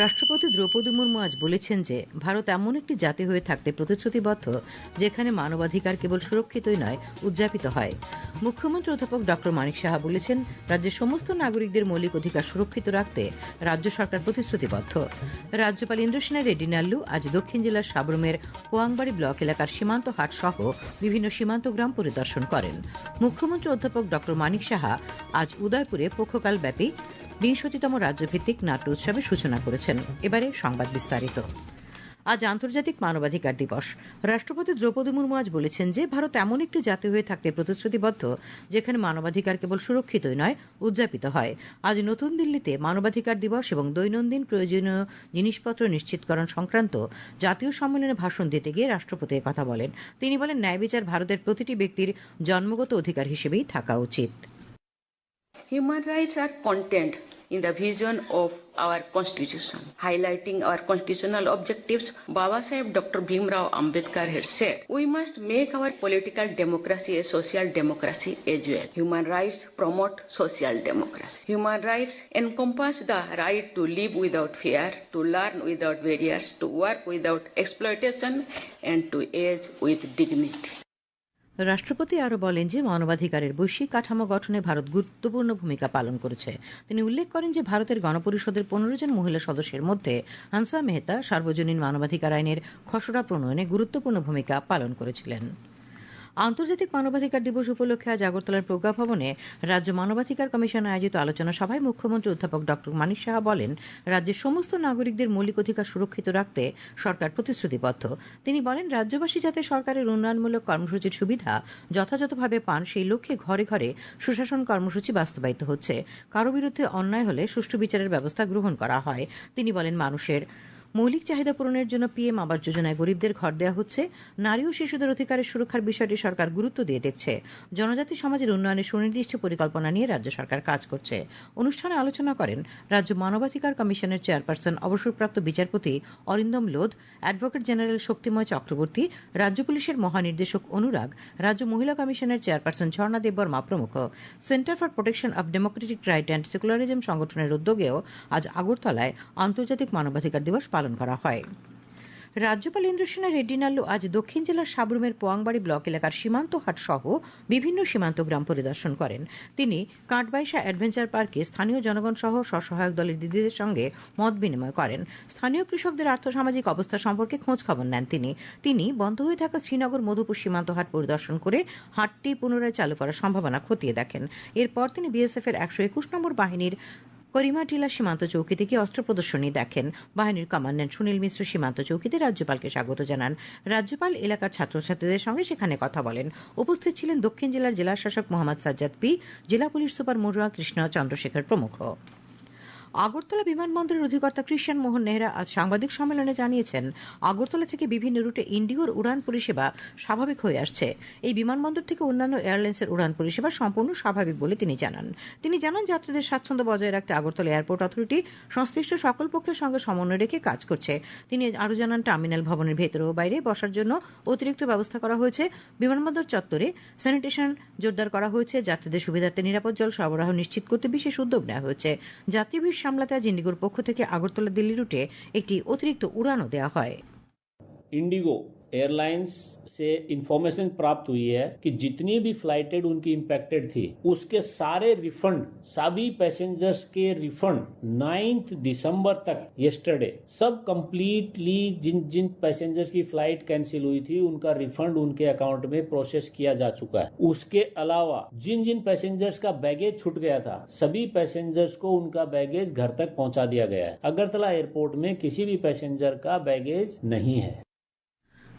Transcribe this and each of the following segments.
রাষ্ট্রপতি দ্রৌপদী মুর্মু আজ বলেছেন যে, ভারত এমন একটি জাতি হয়ে থাকতে প্রতিশ্রুতিবদ্ধ, যেখানে মানবাধিকার কেবল সুরক্ষিতই নয়, উদযাপিত হয়। মুখ্যমন্ত্রী অধ্যাপক ডক্টর মানিক সাহা বলেছেন, রাজ্যের সমস্ত নাগরিকদের মৌলিক অধিকার সুরক্ষিত রাখতে রাজ্য সরকার প্রতিশ্রুতিবদ্ধ। রাজ্যপাল ইন্দ্রসেনা রেড্ডি নাল্লু আজ দক্ষিণ জেলার সাবরুমের কোয়াংবাড়ি ব্লক এলাকার সীমান্ত হাট সহ বিভিন্ন সীমান্ত গ্রাম পরিদর্শন করেন। মুখ্যমন্ত্রী অধ্যাপক ডক্টর মানিক সাহা আজ উদয়পুরে পক্ষকাল ব্যাপী বিংশতিতম রাজ্যভিত্তিক নাট্য উৎসবের সূচনা করেছেন। এবারে সংবাদ বিস্তারিত। আজ আন্তর্জাতিক মানবাধিকার দিবস। রাষ্ট্রপতি দ্রৌপদী মুর্মু আজ বলেছেন যে, ভারত এমন একটি জাতি হয়ে থাকতে প্রতিশ্রুতিবদ্ধ, যেখানে মানবাধিকার কেবল সুরক্ষিতই নয়, উদযাপিত হয়। আজ নতুন দিল্লিতে মানবাধিকার দিবস এবং দৈনন্দিন প্রয়োজনীয় জিনিসপত্র নিশ্চিতকরণ সংক্রান্ত জাতীয় সম্মেলনে ভাষণ দিতে গিয়ে রাষ্ট্রপতি কথা বলেন। তিনি বলেন, ন্যায় বিচার ভারতের প্রতিটি ব্যক্তির জন্মগত অধিকার হিসেবেই থাকা উচিত। Human rights are contained in the vision of our constitution. Highlighting our constitutional objectives, Baba Sahib Dr. Bhimrao Ambedkar had said, we must make our political democracy a social democracy as well. Human rights promote social democracy. Human rights encompass the right to live without fear, to learn without barriers, to work without exploitation, and to age with dignity. রাষ্ট্রপতি আরও বলেন যে মানবাধিকারের বৈশ্বিক কাঠামো গঠনে ভারত গুরুত্বপূর্ণ ভূমিকা পালন করেছে। তিনি উল্লেখ করেন যে ভারতের গণপরিষদের পনেরো জন মহিলা সদস্যের মধ্যে হানসা মেহতা সার্বজনীন মানবাধিকার আইনের খসড়া প্রণয়নে গুরুত্বপূর্ণ ভূমিকা পালন করেছিলেন। আন্তর্জাতিক মানবাধিকার দিবস উপলক্ষে আজ আগরতলার প্রজ্ঞা ভবনে রাজ্য মানবাধিকার কমিশন আয়োজিত আলোচনা সভায় মুখ্যমন্ত্রী অধ্যাপক ডক্টর মানিক সাহা বলেন, রাজ্যের সমস্ত নাগরিকদের মৌলিক অধিকার সুরক্ষিত রাখতে সরকার প্রতিশ্রুতিবদ্ধ। তিনি বলেন, রাজ্যবাসী যাতে সরকারের উন্নয়নমূলক কর্মসূচির সুবিধা যথাযথভাবে পান, সেই লক্ষ্যে ঘরে ঘরে সুশাসন কর্মসূচি বাস্তবায়িত হচ্ছে। কারও বিরুদ্ধে অন্যায় হলে সুষ্ঠু বিচারের ব্যবস্থা গ্রহণ করা হয়। তিনি বলেন, মানুষের মৌলিক চাহিদা পূরণের জন্য পিএম আবাস যোজনায় গরিবদের ঘর দেওয়া হচ্ছে। নারী ও শিশুদের অধিকারের সুরক্ষার বিষয়টি সরকার গুরুত্ব দিয়ে দেখছে। জনজাতি সমাজের উন্নয়নে সুনির্দিষ্ট পরিকল্পনা নিয়ে রাজ্য সরকার কাজ করছে। অনুষ্ঠানে আলোচনা করেন রাজ্য মানবাধিকার কমিশনের চেয়ারপারসন, অবসরপ্রাপ্ত বিচারপতি অরিন্দম লোধ, অ্যাডভোকেট জেনারেল শক্তিময় চক্রবর্তী, রাজ্য পুলিশের মহানির্দেশক অনুরাগ, রাজ্য মহিলা কমিশনের চেয়ারপারসন ঝর্ণা দেববর্মা প্রমুখ। Centre for protection of democratic right and secularism সংগঠনের উদ্যোগেও আজ আগরতলায় আন্তর্জাতিক মানবাধিকার দিবস পালন করা হয়। রাজ্যপাল ইন্দ্রসেনা রেড্ডি নাল্লু আজ দক্ষিণ জেলার সাবরুমের পোয়াংবাড়ি ব্লক এলাকার সীমান্ত হাট সহ বিভিন্ন সীমান্ত গ্রাম পরিদর্শন করেন। তিনি কাঠবাইশা অ্যাডভেঞ্চার পার্কে স্থানীয় জনগণ সহ স্বসহায়ক দলের দিদিদের সঙ্গে মত বিনিময় করেন। স্থানীয় কৃষকদের আর্থসামাজিক অবস্থা সম্পর্কে খোঁজ খবর নেন তিনি। তিনি বন্ধ হয়ে থাকা শ্রীনগর মধুপুর সীমান্ত হাট পরিদর্শন করে হাটটি পুনরায় চালু করার সম্ভাবনা খতিয়ে দেখেন। এরপর তিনি বিএসএফ এর একশো একুশ নম্বর বাহিনীর করিমাটিলা সীমান্ত চৌকিতে গিয়ে অস্ত্র প্রদর্শনী দেখেন। বাহিনীর কমান্ড্যান্ট সুনীল মিশ্র সীমান্ত চৌকিতে রাজ্যপালকে স্বাগত জানান। রাজ্যপাল এলাকার ছাত্রছাত্রীদের সঙ্গে সেখানে কথা বলেন। উপস্থিত ছিলেন দক্ষিণ জেলার জেলা শাসক মোহাম্মদ সাজ্জাদ পি, জেলা পুলিশ সুপার মরুয়া কৃষ্ণ চন্দ্রশেখর প্রমুখ। আগরতলা বিমানবন্দরের অধিকর্তা কৃষ্ণ মোহন নেহরা আজ সাংবাদিক সম্মেলনে জানিয়েছেন, আগরতলা থেকে বিভিন্ন রুটে ইন্ডিগোর উড়ান পরিষেবা স্বাভাবিক হয়ে আসছে। এই বিমানবন্দর থেকে অন্যান্য এয়ারলাইন্সের উড়ান পরিষেবা সম্পূর্ণ স্বাভাবিক বলে তিনি জানান। তিনি জানান, যাত্রীদের স্বাচ্ছন্দ্য বজায় রাখতে আগরতলা এয়ারপোর্ট অথরিটি সংশ্লিষ্ট সকল পক্ষের সঙ্গে সমন্বয় রেখে কাজ করছে। তিনি আরও জানান, টার্মিনাল ভবনের ভেতরে ও বাইরে বসার জন্য অতিরিক্ত ব্যবস্থা করা হয়েছে। বিমানবন্দর চত্বরে স্যানিটেশন জোরদার করা হয়েছে। যাত্রীদের সুবিধার্থে নিরাপদ জল সরবরাহ নিশ্চিত করতে বিশেষ উদ্যোগ নেওয়া হয়েছে। যাত্রী সামলাতে আজ ইন্ডিগোর পক্ষ থেকে আগরতলা দিল্লি রুটে একটি অতিরিক্ত উড়ানও দেওয়া হয়। ইন্ডিগো एयरलाइंस से इंफॉर्मेशन प्राप्त हुई है कि जितनी भी फ्लाइटेड उनकी इम्पैक्टेड थी, उसके सारे रिफंड सभी पैसेंजर्स के रिफंड नाइन्थ दिसंबर तक यस्टरडे सब कंप्लीटली जिन जिन पैसेंजर्स की फ़्लाइट कैंसिल हुई थी, उनका रिफंड उनके अकाउंट में प्रोसेस किया जा चुका है। उसके अलावा, जिन जिन पैसेंजर्स का बैगेज छूट गया था, सभी पैसेंजर्स को उनका बैगेज घर तक पहुँचा दिया गया है। अगरतला एयरपोर्ट में किसी भी पैसेंजर का बैगेज नहीं है।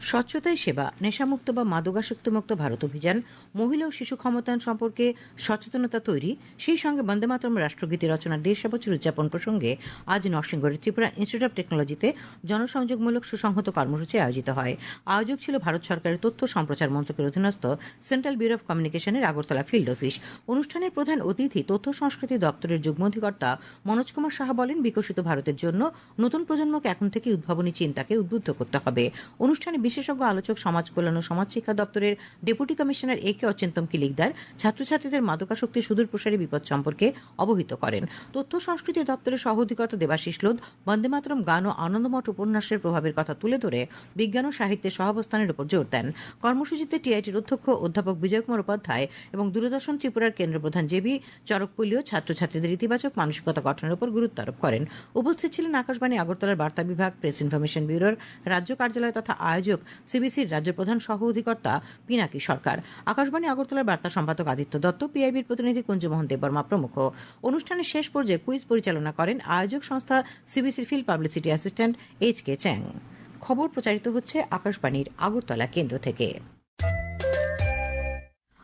স্বচ্ছতাই সেবা, নেশামুক্ত বা মাদকাসক্তমুক্ত ভারত অভিযান, মহিলা ও শিশু ক্ষমতায়ন সম্পর্কে সচেতনতা তৈরি, সেই সঙ্গে বন্দে মাতরম রাষ্ট্রগীতি রচনার দেড়শো বছর উদযাপন প্রসঙ্গে আজ নরসিংগড়ের ত্রিপুরা ইনস্টিটিউট অব টেকনোলজিতে জনসংযোগমূলক সুসংহত কর্মসূচি আয়োজিত হয়। আয়োজক ছিল ভারত সরকারের তথ্য সম্প্রচার মন্ত্রকের অধীনস্থ সেন্ট্রাল ব্যুরো অফ কমিউনিকেশনের আগরতলা ফিল্ড অফিস অনুষ্ঠানের প্রধান অতিথি তথ্য সংস্কৃতি দপ্তরের যুগ্ম অধিকর্তা মনোজ কুমার সাহা বলেন, বিকশিত ভারতের জন্য নতুন প্রজন্মকে এখন থেকে উদ্ভাবনী চিন্তাকে উদ্বুদ্ধ করতে হবে। অনুষ্ঠানে বিশেষজ্ঞ আলোচক সমাজ কল্যাণ ও সমাজ শিক্ষা দপ্তরের ডেপুটি কমিশনার এ কে অচিন্তম কিলিকদার ছাত্রছাত্রীদের মাদকাসক্তি সুদূর প্রসারী বিপদ সম্পর্কে অবহিত করেন। তথ্য সংস্কৃতি দপ্তরের সহ অধিকর্তা দেবাশিস লোধ বন্দে মাতরম গান ও আনন্দমঠ উপন্যাসের প্রভাবের কথা তুলে ধরে বিজ্ঞান ও সাহিত্যের সহাবস্থানের উপর জোর দেন। কর্মসূচিতে টিআইটির অধ্যক্ষ অধ্যাপক বিজয় কুমার উপাধ্যায় এবং দূরদর্শন ত্রিপুরার কেন্দ্র প্রধান জেবি চরকপল্লীও ছাত্রছাত্রীদের ইতিবাচক মানসিকতা গঠনের উপর গুরুত্ব আরোপ করেন। উপস্থিত ছিলেন আকাশবাণী আগরতলার বার্তা বিভাগ, প্রেস ইনফরমেশন ব্যুরোর রাজ্য কার্যালয় তথা আয়োজক সিবিসির রাজ্য প্রধান সহ অধিকর্তা পিনাকি সরকার। আকাশবাণী আগরতলার বার্তা সম্পাদক আদিত্য দত্ত, পিআইবির প্রতিনিধি কুঞ্জমোহন দেববর্মা প্রমুখ। অনুষ্ঠানের শেষ পর্যায়ে কুইজ পরিচালনা করেন আয়োজক সংস্থা সিবিসির field publicity assistant H K Chang. খবর প্রচারিত হচ্ছে আকাশবাণীর আগরতলা কেন্দ্র থেকে।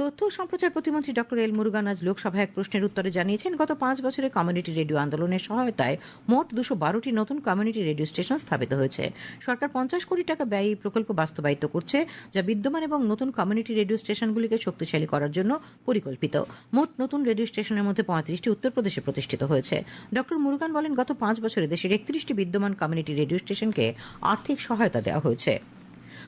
তথ্য সম্প্রচার প্রতিমন্ত্রী ডক্টর এল মুরুগান আজ লোকসভায় এক প্রশ্নের উত্তরে জানিয়েছেন, গত পাঁচ বছরে কমিউনিটি রেডিও আন্দোলনের সহায়তায় মোট দুশো বারোটি নতুন কমিউনিটি রেডিও স্টেশন স্থাপিত হয়েছে। সরকার পঞ্চাশ কোটি টাকা ব্যয়ে এই প্রকল্প বাস্তবায়িত করছে, যা বিদ্যমান এবং নতুন কমিউনিটি রেডিও স্টেশনগুলিকে শক্তিশালী করার জন্য পরিকল্পিত। মোট নতুন রেডিও স্টেশনের মধ্যে পঁয়ত্রিশটি উত্তরপ্রদেশে প্রতিষ্ঠিত হয়েছে। ডক্টর মুরুগান বলেন, গত পাঁচ বছরে দেশের একত্রিশটি বিদ্যমান কমিউনিটি রেডিও স্টেশনকে আর্থিক সহায়তা দেওয়া হয়েছে।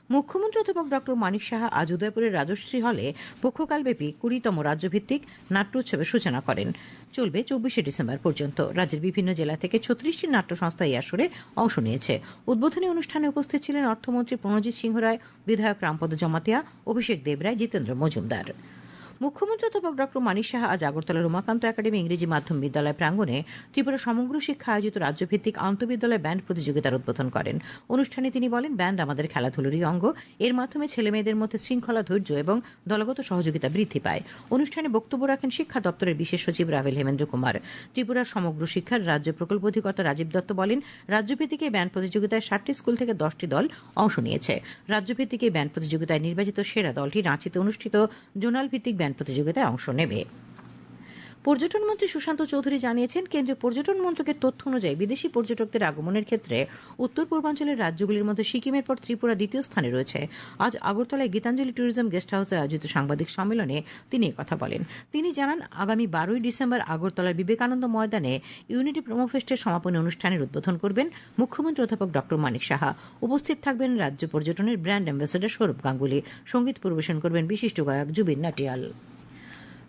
মুখ্যমন্ত্রী অধ্যাপক ডক্টর মানিক সাহা আজ উদয়পুরের রাজশ্রী হলে পক্ষকালব্যাপী কুড়িতম রাজ্যভিত্তিক নাট্যোৎসবের সূচনা করেন। চলবে চব্বিশে ডিসেম্বর পর্যন্ত। রাজ্যের বিভিন্ন জেলা থেকে ছত্রিশটি নাট্য সংস্থা এই আসরে অংশ নিয়েছে। উদ্বোধনী অনুষ্ঠানে উপস্থিত ছিলেন অর্থমন্ত্রী প্রণজিৎ সিংহ রায়, বিধায়ক রামপদ জমাতিয়া, অভিষেক দেবরায় জিতেন্দ্র মজুমদার। মুখ্যমন্ত্রী অধ্যাপক ডক্টর মানিক সাহা আজ আগরতলার উমাকান্ত একাডেমি ইংরেজি মাধ্যম বিদ্যালয় প্রাঙ্গণে ত্রিপুরা সমগ্র শিক্ষা আয়োজিত রাজ্যভিত্তিক আন্তঃবিদ্যালয় ব্যান্ড প্রতিযোগিতার উদ্বোধন করেন। অনুষ্ঠানে তিনি বলেন, ব্যান্ড আমাদের খেলাধুলোরই অঙ্গ। এর মাধ্যমে ছেলেমেয়েদের মধ্যে শৃঙ্খলা, ধৈর্য এবং দলগত সহযোগিতা বৃদ্ধি পায়। অনুষ্ঠানে বক্তব্য রাখেন শিক্ষা দপ্তরের বিশেষ সচিব রাভেল হেমেন্দ্র কুমার। ত্রিপুরার সমগ্র শিক্ষার রাজ্য প্রকল্প অধিকর্তা রাজীব দত্ত বলেন, রাজ্যভিত্তিক এই ব্যান্ড প্রতিযোগিতায় ষাটটি স্কুল থেকে দশটি দল অংশ নিয়েছে। রাজ্যভিত্তিক এই ব্যান্ড প্রতিযোগিতায় নির্বাচিত সেরা দলটি রাঁচিতে অনুষ্ঠিত জোনাল ভিত্তিক ব্যান্ড প্রতিযোগিতায় অংশ নেবে। পর্যটন মন্ত্রী সুশান্ত চৌধুরী জানিয়েছেন, কেন্দ্রীয় পর্যটন মন্ত্রকের তথ্য অনুযায়ী বিদেশি পর্যটকদের আগমনের ক্ষেত্রে উত্তর পূর্বাঞ্চলের রাজ্যগুলির মধ্যে সিকিমের পর ত্রিপুরা দ্বিতীয় স্থানে রয়েছে। আজ আগরতলায় গীতাঞ্জলি ট্যুরিজম গেস্ট হাউসে আয়োজিত সাংবাদিক সম্মেলনে তিনি কথা বলেন। তিনি জানান, আগামী বারোই ডিসেম্বর আগরতলার বিবেকানন্দ ময়দানে ইউনিটি প্রোমোফেস্টের সমাপনী অনুষ্ঠানের উদ্বোধন করবেন মুখ্যমন্ত্রী অধ্যাপক ডক্টর মানিক সাহা। উপস্থিত থাকবেন রাজ্য পর্যটনের ব্র্যান্ড অ্যাম্বাসেডর সৌরভ গাঙ্গুলি। সংগীত পরিবেশন করবেন বিশিষ্ট গায়ক জুবিন নাটিয়াল।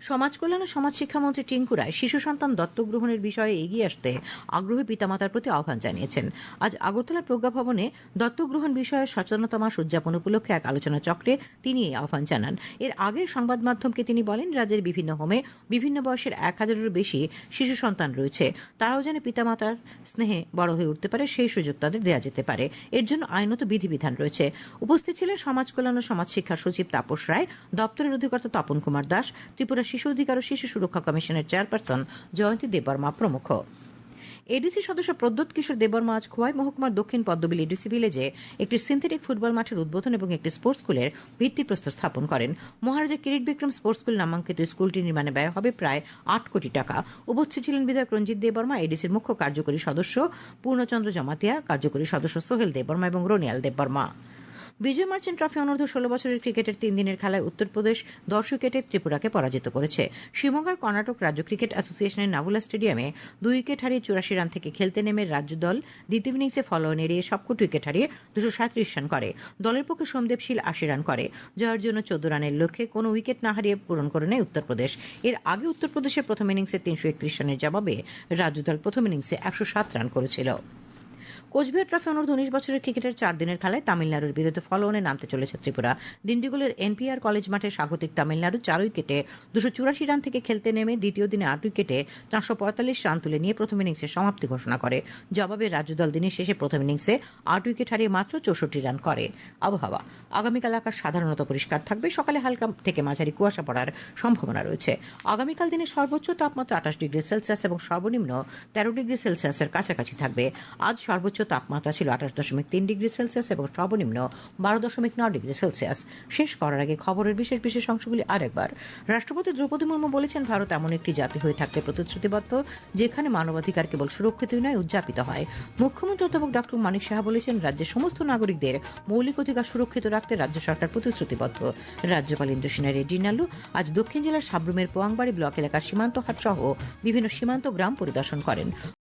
সমাজ কল্যাণ ও সমাজ শিক্ষামন্ত্রী টিঙ্কু রায় শিশু সন্তান দত্তক গ্রহণের বিষয়ে এগিয়ে আসতে আগ্রহী পিতামাতার প্রতি আহ্বান জানিয়েছেন। আজ আগরতলা প্রজ্ঞা ভবনে দত্তক গ্রহণ বিষয়ে সচেতনতা মাস উদযাপন উপলক্ষে এক আলোচনা চক্রে তিনি এই আহ্বান জানান। এর আগে সংবাদ মাধ্যমকে তিনি বলেন, রাজ্যের বিভিন্ন হোমে বিভিন্ন বয়সের এক হাজারেরও বেশি শিশু সন্তান রয়েছে। তারাও যেন পিতামাতার স্নেহে বড় হয়ে উঠতে পারে, সেই সুযোগ তাদের দেওয়া যেতে পারে। এর জন্য আইনত বিধিবিধান রয়েছে। উপস্থিত ছিলেন সমাজ কল্যাণ ও সমাজ শিক্ষা সচিব তাপস রায়, দপ্তরের অধিকর্তা তপন কুমার দাস, ত্রিপুরা শিশু অধিকার ও শিশু সুরক্ষা কমিশনের চেয়ারপারসন জয়ন্তী দেববর্মা প্রমুখ। এডিসি সদস্য প্রদ্যোৎ কিশোর দেববর্মা আজ খোয়াই মহকুমার দক্ষিণ পদ্মবিল এডিসি ভিলেজে একটি সিনথেটিক ফুটবল মাঠের উদ্বোধন এবং একটি স্পোর্টস স্কুলের ভিত্তিপ্রস্তর স্থাপন করেন। মহারাজা কিরিট বিক্রম স্পোর্টস স্কুল নামাঙ্কিত স্কুলটি নির্মাণে ব্যয় হবে প্রায় আট কোটি টাকা। উপস্থিত ছিলেন বিধায়ক রঞ্জিত দেববর্মা, এডিসির মুখ্য কার্যকরী সদস্য পূর্ণচন্দ্র জমাতিয়া, কার্যকরী সদস্য সোহেল দেববর্মা এবং রোনিয়াল দেববর্মা। বিজয় মার্চেন্ট ট্রফি অনূর্ধ্ব ষোলো বছরের ক্রিকেটের তিন দিনের খেলায় উত্তরপ্রদেশ দশ উইকেটে ত্রিপুরাকে পরাজিত করেছে। শিবমোগার কর্ণাটক রাজ্য ক্রিকেট অ্যাসোসিয়েশনের নাভুলা স্টেডিয়ামে দুই উইকেট হারিয়ে চুরাশি রান থেকে খেলতে নেমে রাজ্য দল দ্বিতীয় ইনিংসে ফলোয়ন এড়িয়ে সবকটি উইকেট হারিয়ে দুশো সাঁত্রিশ রান করে। দলের পক্ষে সোমদেব শীল আশি রান করে। জয়ের জন্য চোদ্দ রানের লক্ষ্যে কোনো উইকেট না হারিয়ে পূরণ করে নেয় উত্তরপ্রদেশ। এর আগে উত্তরপ্রদেশের প্রথম ইনিংসে তিনশো একত্রিশ রানের জবাবে রাজ্য দল প্রথম ইনিংসে একশো সাত রান করেছিল। কোচবিহার ট্রফি অনূর্ধ্ব উনিশ বছরের ক্রিকেটের চার দিনের খেলায় তামিলনাড়ুর বিরুদ্ধে ফলোঅনে নামতে চলেছে ত্রিপুরা। দিন্ডিগুলের এনপিআর কলেজ মাঠে স্বাগতিক তামিলনাড়ু চার উইকেটে দুশো চুরাশি রান থেকে খেলতে নেমে দ্বিতীয় দিনে আট উইকেটে চারশো পঁয়তাল্লিশ রান তুলে নিয়ে প্রথম ইনিংসে সমাপ্তি ঘোষণা করে। জবাবে রাজ্য দল দিনের শেষে প্রথম ইনিংসে আট উইকেট হারিয়ে মাত্র চৌষট্টি রান করে। আবহাওয়া। আগামীকাল আকাশ সাধারণত পরিষ্কার থাকবে। সকালে হালকা থেকে মাঝারি কুয়াশা পড়ার সম্ভাবনা রয়েছে। আগামীকাল দিনে সর্বোচ্চ তাপমাত্রা আঠাশ ডিগ্রি সেলসিয়াস এবং সর্বনিম্ন তেরো ডিগ্রি সেলসিয়াসের কাছাকাছি থাকবে। আজ সর্বোচ্চ তাপমাত্রা ছিল আঠাশ দশমিক তিন ডিগ্রি সেলসিয়াস এবং সর্বনিম্ন বারো দশমিক নয় ডিগ্রি সেলসিয়াস। শেষ করার আগে খবরের বিশেষ বিশেষ অংশগুলি আরেকবার। রাষ্ট্রপতি দ্রৌপদী মুর্মু বলেছেন, ভারত এমন একটি জাতি হয়ে থাকতে প্রতিশ্রুতিবদ্ধ, যেখানে মানবাধিকার কেবল সুরক্ষিতই নয়, উদযাপিত হয়। মুখ্যমন্ত্রী অধ্যাপক ডক্টর মানিক সাহা বলেছেন, রাজ্যের সমস্ত নাগরিকদের মৌলিক অধিকার সুরক্ষিত রাখতে রাজ্য সরকার প্রতিশ্রুতিবদ্ধ। রাজ্যপাল ইন্দ্রসেনা রেড্ডি নাল্লু আজ দক্ষিণ জেলার সাবরুমের পোয়াংবাড়ি ব্লক এলাকার সীমান্ত হাট সহ বিভিন্ন সীমান্ত গ্রাম পরিদর্শন করেন।